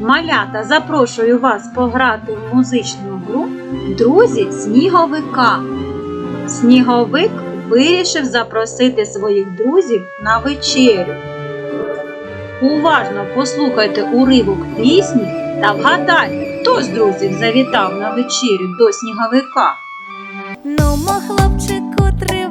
Малята, запрошую вас пограти в музичну гру Друзі сніговика. Сніговик вирішив запросити своїх друзів на вечерю. Уважно послухайте уривок пісні та вгадайте, хто з друзів завітав на вечерю до сніговика. Ну, хлопчику, тривай,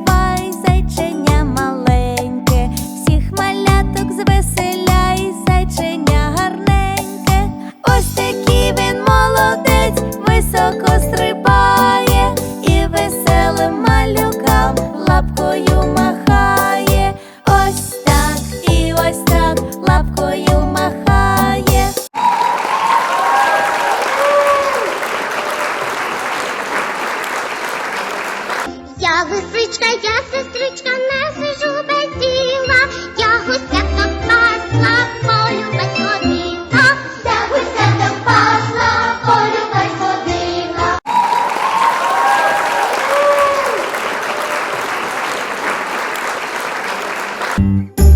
Я лисичка, я сестричка, не сижу без діла. Я гусяток пасла, полюбать ходила. Я гусяток пасла, полюбать ходила.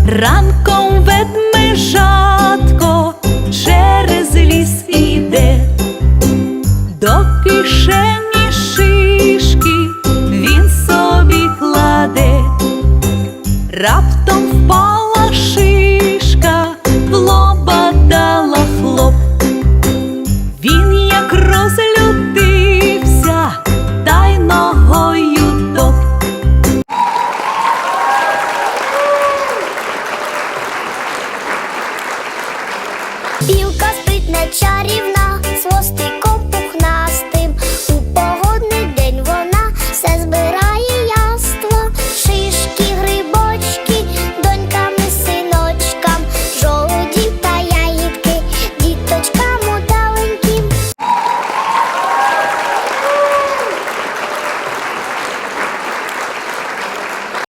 Ранком ведмежатко раптом впала шишка, в лоба дала хлоп. Він як розлютився, та ногою топ. Білка спить не чарівна,